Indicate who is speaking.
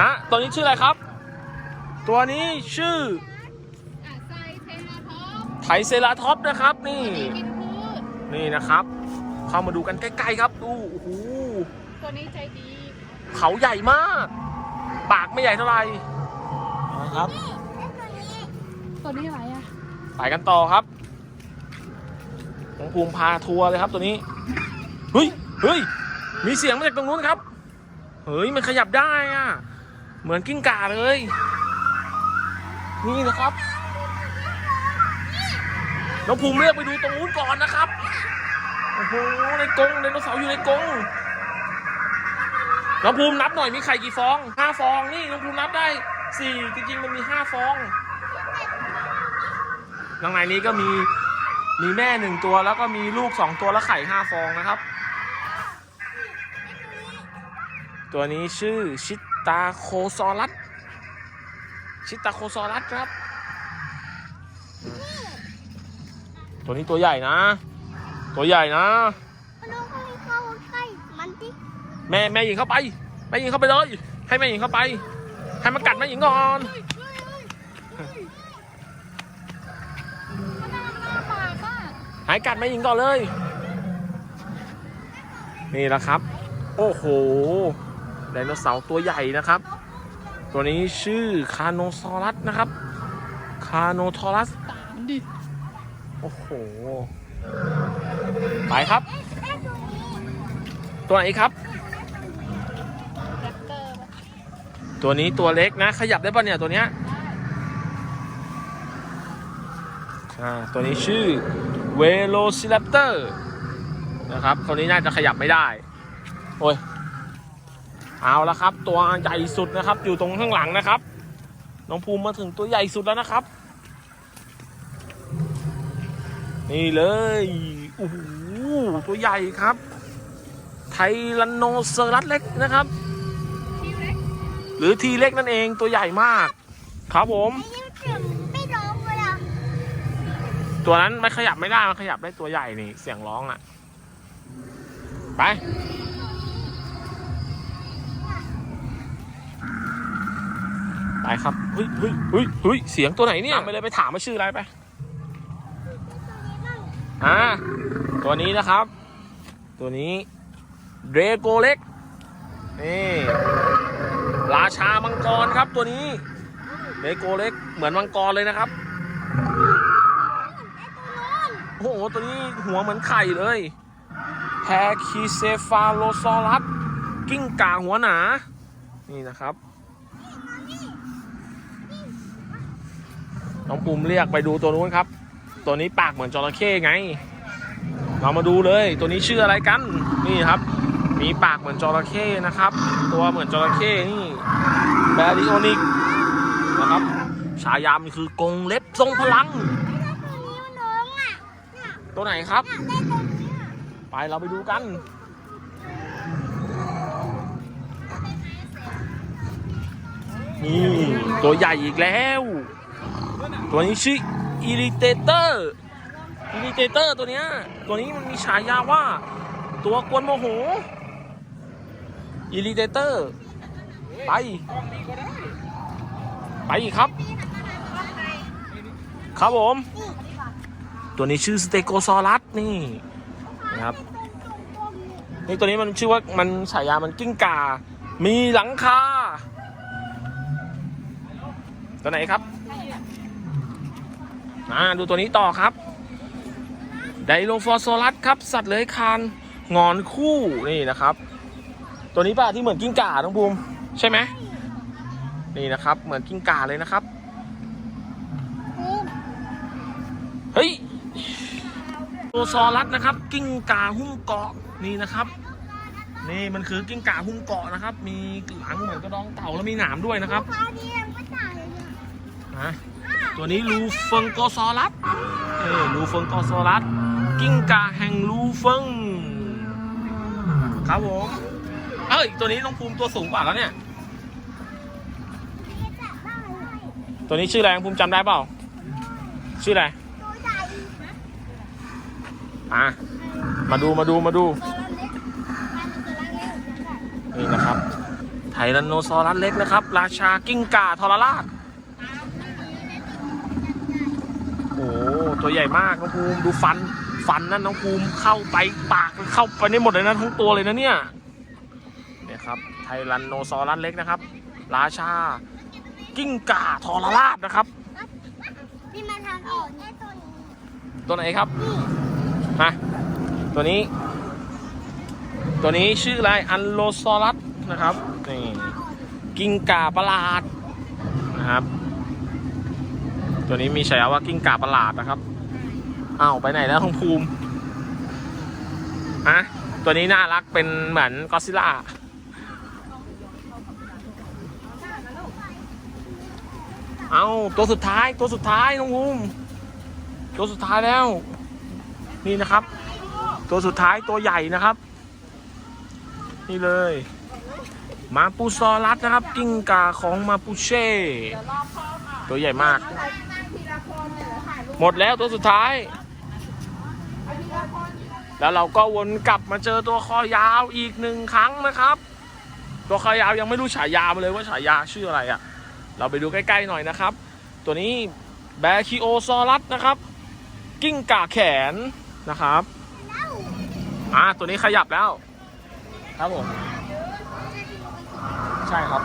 Speaker 1: ฮะตัวนี้ชื่ออะไรครับ ตัวนี้ชื่อ
Speaker 2: อะไซเทนาท็อป
Speaker 1: ไทเซราท็อปส์นะครับ นี่
Speaker 2: กินพืช
Speaker 1: นี่นะครับ เข้ามาดูกันใกล้ๆครับดูโอ้โห
Speaker 2: ตัวนี้ใจดี
Speaker 1: เขาใหญ่มาก ปากไม่ใหญ่เท่าไหร่นะครับ
Speaker 2: ตัวนี้อะไรอะ
Speaker 1: ไปกันต่อครับน้องภูมิพาทัวร์เลยครับตัวนี้ เฮ้ย เฮ้ย มีเสียงมาจากตรงนู้นครับ เฮ้ย มันขยับได้อะ เหมือนกิ้งก่าเลย นี่นะครับ น้องภูมิเรียกไปดูตรงนู้นก่อนนะครับ โอ้โห ในกรงไดโนเสาร์อยู่ในกรงน้องภูมินับหน่อยมีไข่กี่ฟองห้าฟอง นี่น้องภูมินับได้สี่จริงๆมันมีห้าฟองข้างในนี้ก็มีมีแม่หนึ่งตัวแล้วก็มีลูกสองตัวแล้วไข่ห้าฟองนะครับ ตัวนี้ชื่อชิตาโคซอรัสชิตาโคซอรัสครับ ตัวนี้ตัวใหญ่นะ ตัวใหญ่นะ
Speaker 3: น้องเข้าเข้าใกล้มันดิ
Speaker 1: แม่แม่หญิงเข้าไปแม่หญิงเข้าไปเลย ให้แม่หญิงเข้าไป ให้มันกัดแม่หญิงก่อน
Speaker 2: มันน่ารักปากอะ
Speaker 1: หายกัดแม่หญิงก่อนเลย นี่แหละครับ โอ้โห ไดโนเสาร์ตัวใหญ่นะครับ ตัวนี้ชื่อคาโนซอรัสนะครับ คาโนทอรัส
Speaker 2: ตามดิ
Speaker 1: โอ้โห ไปครับ ตัวไหนครับ
Speaker 2: แรปเตอร์ปะ
Speaker 1: ตัวนี้ตัวเล็กนะ ขยับได้ปะเนี่ยตัวเนี้ยอ่าตัวนี้ชื่อเวโ c ซิ r a p t o r นะครับตัวนี้น่าจะขยับไม่ได้ โอ้ย เอาละครับ ตัวใหญ่สุดนะครับ อยู่ตรงข้างหลังนะครับ น้องภูมิมาถึงตัวใหญ่สุดแล้วนะครับ นี่เลยโอ้โหตัวใหญ่ครับ ไทรันโนเซอรัสเล็กนะครับ
Speaker 2: ทีเล็ก
Speaker 1: หรือทีเล็กนั่นเองตัวใหญ่มาก ครับผม
Speaker 3: ไอ้นี่เสียงไม่ร้องเลยอะ
Speaker 1: ตัวนั้นไม่ขยับไม่ได้ มันขยับได้ตัวใหญ่นี่ เสียงร้องอะ ไป ไป ครับเฮ้ยเฮ้ยเฮ้ยเฮ้ยเสียงตัวไหนเนี่ยไปเลยไปถามมาชื่ออะไรไปอ่าตัวนี้นะครับ ตัวนี้เดรโกเล็กนี่ราชามังกรครับตัวนี้เดรโกเล็กเหมือนมังกรเลยนะครับโอ้โหตัวนี้หัวเหมือนไข่เลยแพคีเซฟาโลซอรัสกิ้งก่าหัวหนา นี่นะครับ น้องปุ่มเรียกไปดูตัวนู้นครับ ตัวนี้ปากเหมือนจระเข้ไง เรามาดูเลย ตัวนี้ชื่ออะไรกันนี่ครับ มีปากเหมือนจระเข้นะครับ ตัวเหมือนจระเข้นี่แบริโอนิกนะครับฉายามันคือกงเล็บทรงพลัง
Speaker 3: ตัว
Speaker 1: ไหนครับ
Speaker 3: ไป
Speaker 1: เราไปดูกันนี่ตัวใหญ่อีกแล้ว ตัวนี้ชื่อ Irritator Irritator ตัวเนี้ย ตัวนี้มันมีฉายาว่า ตัวกวนโมโห Irritator ไป ไปครับ ครับผม ตัวนี้ชื่อสเตโกซอรัสนี่นะครับนี่ตัวนี้มันชื่อว่ามันฉายามันกิ้งก่า มีหลังคา ตัวไหนครับ มาดูตัวนี้ต่อครับ ไดโลฟอร์โซรัสครับ สัตว์เลื้อยคลานงอนคู่นี่นะครับ ตัวนี้ป่ะที่เหมือนกิ้งก่าน้องบูมใช่ไหมนี่นะครับ เหมือนกิ้งก่าเลยนะครับ เฮ้ยโลซอรัสนะครับ กิ้งก่าหุ้มเกาะนี่นะครับ นี่มันคือกิ้งก่าหุ้มเกาะนะครับ มีหลังเหมือนกระดองเต่าแล้วมีหนามด้วยนะครับะตัวนี้ลูเฟิงโกซอรัสเออลูเฟิงโกซอรัสกิ้งก่าแห่งลูเฟิงครับผมเอ้ยตัวนี้น้องภูมิตัวสูงกว่าแล้วเนี่ย ตัวนี้ชื่ออะไรน้องภูมิจำได้เปล่า ชื่ออะไรอะมาดูมาดูมาดู
Speaker 3: เล็กมันจะรักเล็ก
Speaker 1: นี่นะครับไทไทรันโนซอรัสเล็กนะครับ ราชากิ้งก่าทรราช โอ้โห ตัวใหญ่มากน้องภูมิดูฟัน ฟันนั่นน้องภูมิเข้าไปปากเข้าไปในหมดเลยนะทั้งตัวเลยนะเนี่ยเนี่ยครับไทรันโนซอรัสเล็กนะครับ ราชา กิ้งก่าทรราชนะครับ
Speaker 3: นี่มันทางออกไอ้ตัวนี้
Speaker 1: ตัวไหนครับฮะตัวนี้ ตัวนี้ชื่ออะไรอันโลซอรัสนะครับนี่กิ้งก่าประหลาดนะครับ ตัวนี้มีฉายาว่ากิ้งก่าประหลาดนะครับอ้าวไปไหนแล้วทองภูมิฮะตัวนี้น่ารักเป็นเหมือนกอซิล่าเอาตัวสุดท้ายตัวสุดท้ายน้องภูมิตัวสุดท้ายแล้ว นี่นะครับ ตัวสุดท้ายตัวใหญ่นะครับ นี่เลยมาปูซอรัสนะครับ กิ้งกาของมาปูเช่ ตัวใหญ่มาก หมดแล้วตัวสุดท้าย แล้วเราก็วนกลับมาเจอตัวคอยาวอีกหนึ่งครั้งนะครับ ตัวคอยาวยังไม่รู้ฉายาเลยว่าฉายาชื่ออะไรอะ่ะ เราไปดูใกล้ๆหน่อยนะครับ ตัวนี้แบคิโอซอรัสนะครับ กิ้งก่าแขนนะครับอ่าตัวนี้ขยับแล้ว ครับผม ใช่ครับ